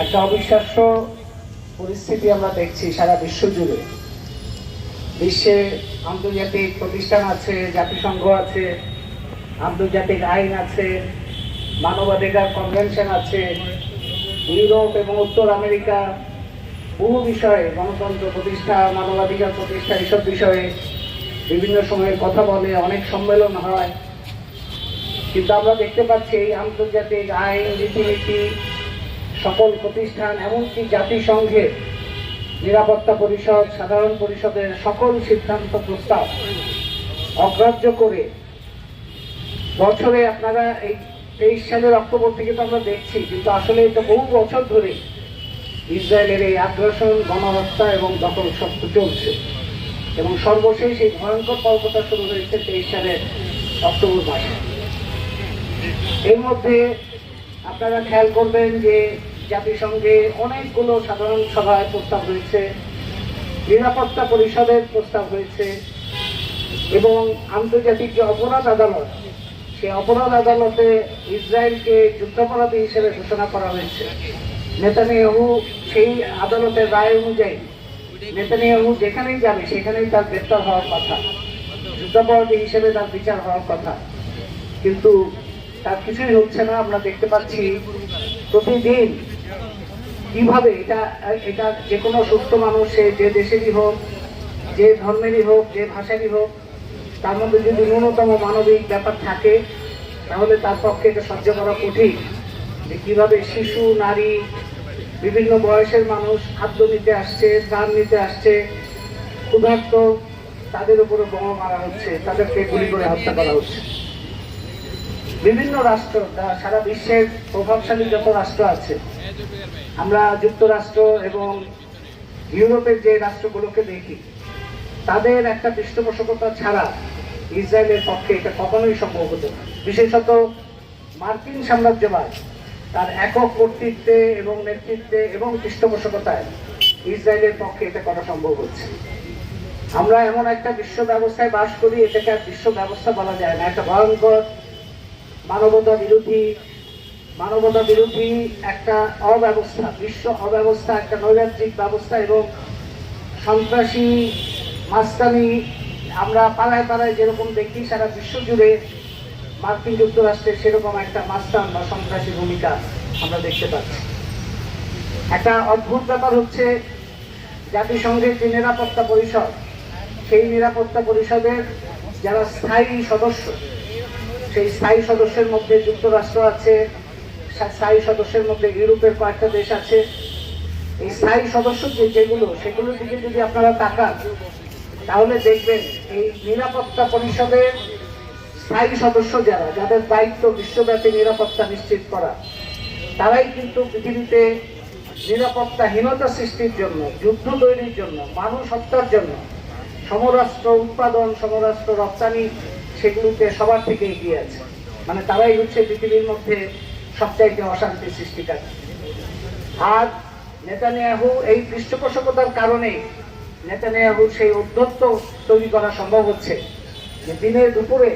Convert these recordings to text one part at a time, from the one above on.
একটা অবিশ্বাস্য পরিস্থিতি আমরা দেখছি সারা বিশ্ব জুড়ে বিশ্বে আন্তর্জাতিক প্রতিষ্ঠান আছে, জাতিসংঘ আছে, আন্তর্জাতিক আইন আছে, মানবাধিকার কনভেনশন আছে, ইউরোপ এবং উত্তর আমেরিকা বহু বিষয়ে গণতন্ত্র প্রতিষ্ঠা, মানবাধিকার প্রতিষ্ঠা এসব বিষয়ে বিভিন্ন সময়ে কথা বলে অনেক সম্মেলন হয়। কিন্তু আমরা দেখতে পাচ্ছি এই আন্তর্জাতিক আইন, রীতিনীতি সকল প্রতিষ্ঠান, এমনকি জাতিসংঘের নিরাপত্তা পরিষদ, সাধারণ পরিষদের সকল সিদ্ধান্ত প্রস্তাব অগ্রাহ্য করে বছরে আপনারা এই তেইশ সালের অক্টোবর থেকে তো আমরা দেখছি, কিন্তু আসলে এটা বহু বছর ধরে ইসরায়েলের এই আগ্রাসন, গণহত্যা এবং দখল সব চলছে। এবং সর্বশেষ এই ভয়ঙ্কর পর্বটা শুরু হয়েছে তেইশ সালের অক্টোবর মাসে। এর মধ্যে আপনারা খেয়াল করবেন যে জাতিসংঘে অনেকগুলো সাধারণ সভায় প্রস্তাব হয়েছে নিরাপত্তা পরিষদের প্রস্তাব হয়েছে এবং আন্তর্জাতিক যে অপরাধ আদালত সেই অপরাধ আদালতে ইসরায়েলকে যুদ্ধাপরাধী হিসেবে ঘোষণা করা হয়েছে। নেতানিয়াহু সেই আদালতের রায় অনুযায়ী, নেতানিয়াহু যেখানেই যাবে, সেখানেই তার গ্রেপ্তার হওয়ার কথা, যুদ্ধাপরাধী হিসেবে তার বিচার হওয়ার কথা। কিন্তু তার কিছুই হচ্ছে না, আমরা দেখতে পাচ্ছি প্রতিদিন কীভাবে এটা এটা যে কোনো সুস্থ মানুষ, সে যে দেশেরই হোক, যে ধর্মেরই হোক, যে ভাষারই হোক, তার মধ্যে যদি ন্যূনতম মানবিক ব্যাপার থাকে, তাহলে তার পক্ষে এটা সহ্য করা কঠিন। যে কীভাবে শিশু, নারী, বিভিন্ন বয়সের মানুষ খাদ্য নিতে আসছে ত্রাণ নিতে আসছে, ক্ষুধার্ত, তাদের উপরে বোমা মারা হচ্ছে, তাদেরকে গুলি করে হত্যা করা হচ্ছে। বিভিন্ন রাষ্ট্র সারা বিশ্বের প্রভাবশালী যত রাষ্ট্র আছে, আমরা যুক্তরাষ্ট্র এবং ইউরোপের যে রাষ্ট্রগুলোকে দেখি, তাদের একটা পৃষ্ঠপোষকতা ছাড়া ইসরায়েলের পক্ষে এটা কখনোই সম্ভব হতো বিশেষত মার্কিন সাম্রাজ্যবাদ তার একক কর্তৃত্বে এবং নেতৃত্বে এবং পৃষ্ঠপোষকতায় ইসরায়েলের পক্ষে এটা করা সম্ভব হচ্ছে। আমরা এমন একটা বিশ্ব ব্যবস্থায় বাস করি, এটাকে আর বিশ্ব ব্যবস্থা বলা যায় না। একটা ভয়ঙ্কর মানবতা বিরোধী মানবতা বিরোধী একটা অব্যবস্থা, বিশ্ব অব্যবস্থা, একটা নৈরাজ্যিক ব্যবস্থা এবং সন্ত্রাসী মাস্তানি আমরা পাড়ায় পাড়ায় যেরকম দেখি, সারা বিশ্ব জুড়ে মার্কিন যুক্তরাষ্ট্রের সেরকম একটা মাস্তান বা সন্ত্রাসী ভূমিকা আমরা দেখতে পাচ্ছি। একটা অদ্ভুত ব্যাপার হচ্ছে, জাতিসংঘের যে নিরাপত্তা পরিষদ, সেই নিরাপত্তা পরিষদের যারা স্থায়ী সদস্য সেই স্থায়ী সদস্যের মধ্যে যুক্তরাষ্ট্র আছে স্থায়ী সদস্যের মধ্যে ইউরোপের কয়েকটা দেশ আছে। এই স্থায়ী সদস্য যে যেগুলো, সেগুলোর দিকে যদি আপনারা তাকান, তাহলে দেখবেন এই নিরাপত্তা পরিষদের স্থায়ী সদস্য যারা, যাদের দায়িত্ব বিশ্বব্যাপী নিরাপত্তা নিশ্চিত করা, তারাই কিন্তু পৃথিবীতে নিরাপত্তাহীনতা সৃষ্টির জন্য, যুদ্ধ তৈরির জন্য, মানুষ হত্যার জন্য সমরাষ্ট্র উৎপাদন, সমরাষ্ট্র রপ্তানি সেগুলোতে সবার থেকে এগিয়ে আছে। মানে তারাই হচ্ছে পৃথিবীর মধ্যে সবচাইতে অশান্তি সৃষ্টিকারী। আর নেতানিয়াহু এই পৃষ্ঠপোষকতার কারণে নেতানিয়াহুর সেই উদ্ধত্ত তৈরি করা সম্ভব হচ্ছে যে দিনে দুপুরে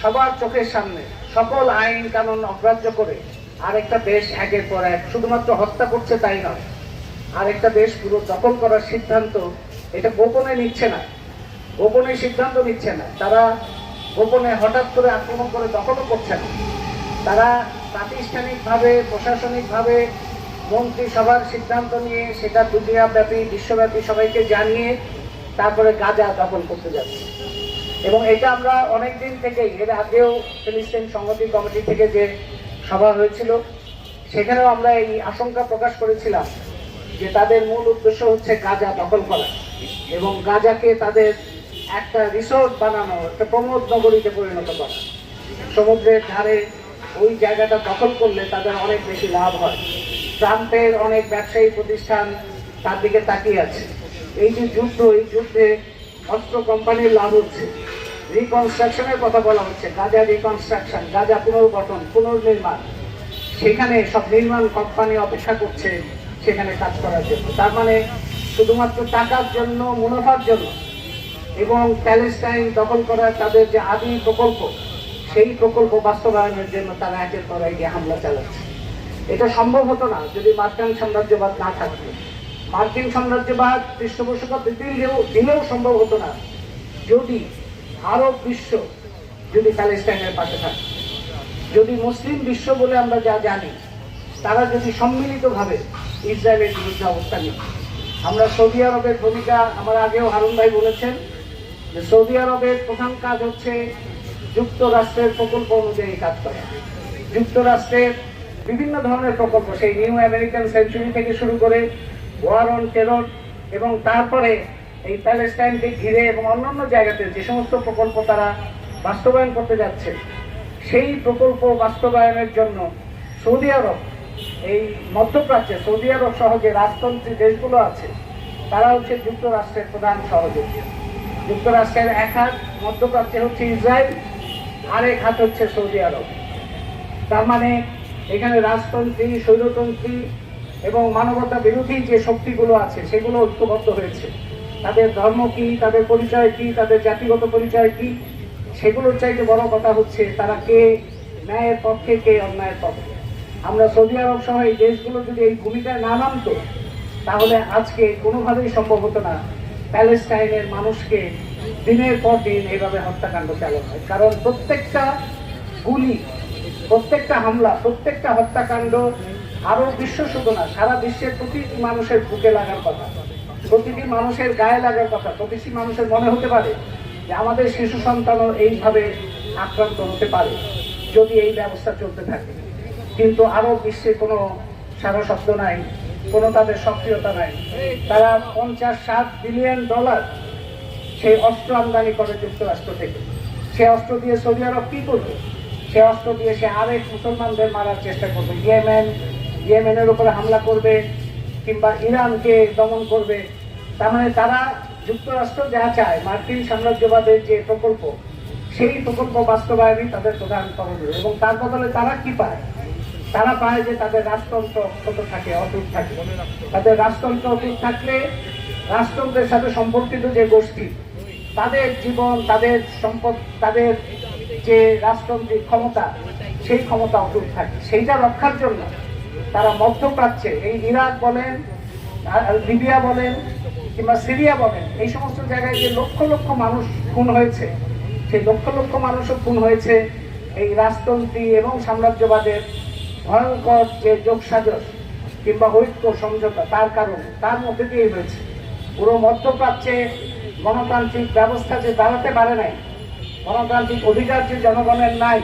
সবার চোখের সামনে সকল আইন কানুন অগ্রাহ্য করে আরেকটা দেশ একের পর এক শুধুমাত্র হত্যা করছে তাই নয়, আরেকটা দেশ পুরো দখল করার সিদ্ধান্ত এটা গোপনে নিচ্ছে না। গোপনে সিদ্ধান্ত নিচ্ছে না। তারা গোপনে হঠাৎ করে আক্রমণ করে দখলও করছে না তারা প্রাতিষ্ঠানিকভাবে, প্রশাসনিকভাবে মন্ত্রিসভার সিদ্ধান্ত নিয়ে সেটা দুনিয়াব্যাপী, বিশ্বব্যাপী সবাইকে জানিয়ে তারপরে গাজা দখল করতে যাচ্ছে। এবং এটা আমরা অনেক দিন থেকেই, এর আগেও ফিলিস্তিন সংহতি কমিটি থেকে যে সভা হয়েছিল, সেখানেও আমরা এই আশঙ্কা প্রকাশ করেছিলাম যে তাদের মূল উদ্দেশ্য হচ্ছে গাজা দখল করা এবং গাজাকে তাদের একটা রিসোর্ট বানানো, একটা প্রমোদ নগরীতে পরিণত করা। সমুদ্রের ধারে ওই জায়গাটা দখল করলে তাদের অনেক বেশি লাভ হয়। ট্রাম্পের অনেক ব্যবসায়ী প্রতিষ্ঠান তার দিকে তাকিয়ে আছে। এই যে যুদ্ধ, এই যুদ্ধে অস্ত্র কোম্পানির লাভ হচ্ছে। রিকনস্ট্রাকশনের কথা বলা হচ্ছে। গাজা রিকনস্ট্রাকশন গাজা পুনর্গঠন, পুনর্নির্মাণ। সেখানে সব নির্মাণ কোম্পানি অপেক্ষা করছে সেখানে কাজ করার জন্য। তার মানে শুধুমাত্র টাকার জন্য, মুনাফার জন্য এবং প্যালেস্টাইন দখল করার তাদের যে আদি প্রকল্প, সেই প্রকল্প বাস্তবায়নের জন্য তারা একের পর এক হামলা চালাচ্ছে। এটা সম্ভব হতো না যদি মার্কিন সাম্রাজ্যবাদ না থাকতো। মার্কিন সাম্রাজ্যবাদ পৃষ্ঠপোষকতা দিলেও দিলেও সম্ভব হতো না যদি আরব বিশ্ব যদি প্যালেস্টাইনের পাশে থাকে যদি মুসলিম বিশ্ব বলে আমরা যা জানি, তারা যদি সম্মিলিতভাবে ইসরায়েলের বিরুদ্ধে অবস্থান নিত। আমরা সৌদি আরবের ভূমিকা আমার আগেও হারুন ভাই বলেছেন সৌদি আরবের প্রধান কাজ হচ্ছে যুক্তরাষ্ট্রের প্রকল্প অনুযায়ী কাজ করা। যুক্তরাষ্ট্রের বিভিন্ন ধরনের প্রকল্প, সেই নিউ আমেরিকান সেঞ্চুরি থেকে শুরু করে ওয়ার অন টেরর এবং তারপরে এই প্যালেস্টাইনকে ঘিরে এবং অন্যান্য জায়গাতে যে সমস্ত প্রকল্প তারা বাস্তবায়ন করতে যাচ্ছে, সেই প্রকল্প বাস্তবায়নের জন্য সৌদি আরব, এই মধ্যপ্রাচ্যে সৌদি আরব সহ যে রাজতন্ত্রী দেশগুলো আছে, তারা হচ্ছে যুক্তরাষ্ট্রের প্রধান সহযোগী। যুক্তরাষ্ট্রের এক হাত মধ্যপ্রাচ্যে হচ্ছে ইসরায়েল, আরেক হাত হচ্ছে সৌদি আরব। তার মানে এখানে রাজতন্ত্রী, স্বৈরতন্ত্রী এবং মানবতা বিরোধী যে শক্তিগুলো আছে, সেগুলো ঐক্যবদ্ধ হয়েছে। তাদের ধর্ম কি, তাদের পরিচয় কি, তাদের জাতিগত পরিচয় কি, সেগুলোর চাইতে বড় কথা হচ্ছে তারা কে? ন্যায়ের পক্ষে কে, অন্যায়ের পক্ষে? আমরা সৌদি আরব সহ এই দেশগুলো যদি এই ভূমিকায় না নামতো, তাহলে আজকে কোনোভাবেই সম্ভব হতো না প্যালেস্টাইনের মানুষকে দিনের পর দিন এইভাবে হত্যাকাণ্ড চালানো হয়। কারণ প্রত্যেকটা গুলি, প্রত্যেকটা হামলা, প্রত্যেকটা হত্যাকাণ্ড আরও বিশ্ব শুধু না, সারা বিশ্বের প্রতিটি মানুষের বুকে লাগার কথা, প্রতিটি মানুষের গায়ে লাগার কথা, প্রতিটি মানুষের মনে হতে পারে যে আমাদের শিশু সন্তানও এইভাবে আক্রান্ত হতে পারে যদি এই ব্যবস্থা চলতে থাকে। কিন্তু আরও বিশ্বে কোনো সারা শব্দ নাই। কোনো তাদের সক্রিয়তা নাই। তারা পঞ্চাশ ষাট বিলিয়ন ডলার সেই অস্ত্র আমদানি করে যুক্তরাষ্ট্র থেকে। সে অস্ত্র দিয়ে সৌদি আরব কি করবে? সে অস্ত্র দিয়ে সে আরেক মুসলমানদের মারার চেষ্টা করবে। ইয়েমেন, ইয়েমেনের উপরে হামলা করবে কিংবা ইরানকে দমন করবে। তার মানে তারা যুক্তরাষ্ট্র যা চায়, মার্কিন সাম্রাজ্যবাদের যে প্রকল্প, সেই প্রকল্প বাস্তবায়নই তাদের প্রধান করণীয়। এবং তার বদলে তারা কি পায়? তারা পায় যে তাদের রাজতন্ত্র অক্ষত থাকে, অটুট থাকে। তাদের রাজতন্ত্র অটুট থাকলে রাজতন্ত্রের সাথে সম্পর্কিত যে গোষ্ঠী, তাদের জীবন, তাদের সম্পদ, তাদের যে রাজতন্ত্রিক ক্ষমতা, সেই ক্ষমতা অটুট থাকে। সেইটা রক্ষার জন্য তারা মধ্যপ্রাচ্যে, এই ইরাক বলেন লিবিয়া বলেন, কিংবা সিরিয়া বলেন, এই সমস্ত জায়গায় যে লক্ষ লক্ষ মানুষ খুন হয়েছে, সেই লক্ষ লক্ষ মানুষও খুন হয়েছে এই রাজতন্ত্রী এবং সাম্রাজ্যবাদের ভয়ঙ্কর যে যোগসাজস কিংবা ঐক্য সমঝোতা, তার কারণ, তার মধ্যে দিয়ে হয়েছে পুরো মধ্যপ্রাচ্যে গণতান্ত্রিক ব্যবস্থা যে দাঁড়াতে পারে নাই, গণতান্ত্রিক অধিকার যে জনগণের নাই,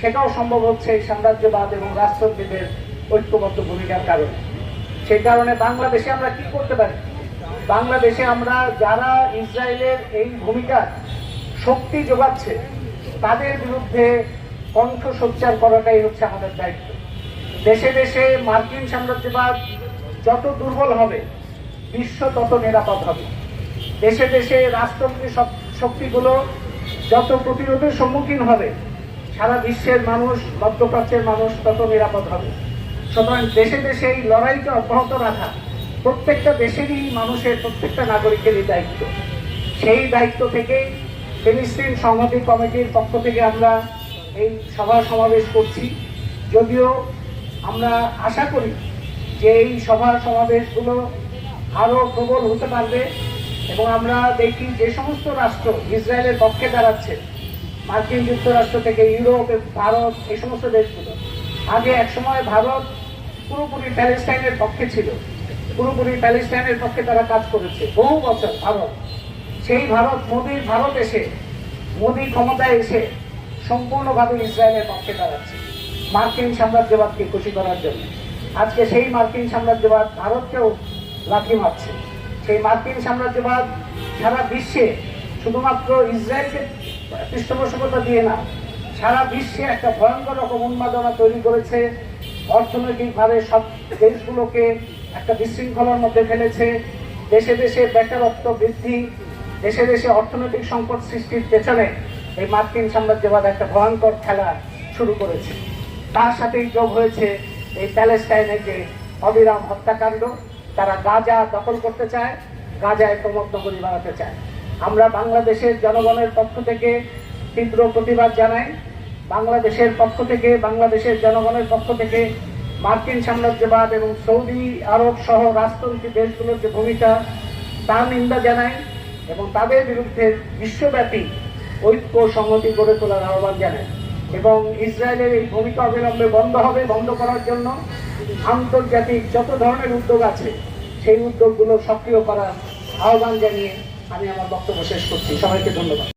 সেটাও সম্ভব হচ্ছে সাম্রাজ্যবাদ এবং রাষ্ট্রপতিদের ঐক্যবদ্ধ ভূমিকার কারণে। সেই কারণে বাংলাদেশে আমরা কি করতে পারি? বাংলাদেশে আমরা যারা ইসরায়েলের এই ভূমিকার শক্তি যোগাচ্ছে, তাদের বিরুদ্ধে কণ্ঠ সোচ্চার করাটাই হচ্ছে আমাদের দায়িত্ব। দেশে দেশে মার্কিন সাম্রাজ্যবাদ যত দুর্বল হবে, বিশ্ব তত নিরাপদ হবে। দেশে দেশে রাষ্ট্রপতি শক্তিগুলো যত প্রতিরোধের সম্মুখীন হবে, সারা বিশ্বের মানুষ, মধ্যপ্রাচ্যের মানুষ তত নিরাপদ হবে। সুতরাং দেশে দেশে এই লড়াইকে অব্যাহত রাখা প্রত্যেকটা দেশেরই মানুষের, প্রত্যেকটা নাগরিকেরই দায়িত্ব। সেই দায়িত্ব থেকে ফিলিস্তিন সংহতি কমিটির পক্ষ থেকে আমরা এই সভা সমাবেশ করছি। যদিও আমরা আশা করি যে এই সভা সমাবেশগুলো আরও প্রবল হতে পারবে এবং আমরা দেখি যে সমস্ত রাষ্ট্র ইসরায়েলের পক্ষে দাঁড়াচ্ছে, মার্কিন যুক্তরাষ্ট্র থেকে ইউরোপ, ভারত, এই সমস্ত দেশগুলো। আগে একসময় ভারত পুরোপুরি প্যালেস্টাইনের পক্ষে ছিল। পুরোপুরি প্যালেস্টাইনের পক্ষে তারা কাজ করেছে। বহু বছর ভারত, সেই ভারত, মোদীর ভারত এসে, মোদী ক্ষমতায় এসে সম্পূর্ণভাবে ইসরায়েলের পক্ষে দাঁড়াচ্ছে। মার্কিন সাম্রাজ্যবাদকে খুশি করার জন্য। আজকে সেই মার্কিন সাম্রাজ্যবাদ ভারতকেও লাথি মারছে। সেই মার্কিন সাম্রাজ্যবাদ সারা বিশ্বে শুধুমাত্র ইসরায়েলকে পৃষ্ঠপোষকতা দিয়ে না, সারা বিশ্বে একটা ভয়ঙ্কর রকম উন্মাদনা তৈরি করেছে। অর্থনৈতিকভাবে সব দেশগুলোকে একটা বিশৃঙ্খলার মধ্যে ফেলেছে। দেশে দেশে বেকারত্ব বৃদ্ধি, দেশে দেশে অর্থনৈতিক সংকট সৃষ্টির পেছনে এই মার্কিন সাম্রাজ্যবাদ একটা ভয়ঙ্কর খেলা শুরু করেছে। তার সাথেই যোগ হয়েছে এই প্যালেস্টাইনের যে অবিরাম হত্যাকাণ্ড। তারা গাজা দখল করতে চায়, গাজায় প্রমোদনগরী বানাতে চায়। আমরা বাংলাদেশের জনগণের পক্ষ থেকে তীব্র প্রতিবাদ জানাই। বাংলাদেশের পক্ষ থেকে, বাংলাদেশের জনগণের পক্ষ থেকে মার্কিন সাম্রাজ্যবাদ এবং সৌদি আরব সহ রাজতন্ত্রী দেশগুলোর যে ভূমিকা তার নিন্দা জানাই এবং তাদের বিরুদ্ধে বিশ্বব্যাপী ঐক্য সংহতি গড়ে তোলার আহ্বান জানাই। এবং ইসরায়েলের এই ভূমিকা অবিলম্বে বন্ধ হবে, বন্ধ করার জন্য আন্তর্জাতিক যত ধরনের উদ্যোগ আছে, সেই উদ্যোগগুলো সক্রিয় করার আহ্বান জানিয়ে আমি আমার বক্তব্য শেষ করছি। সবাইকে ধন্যবাদ।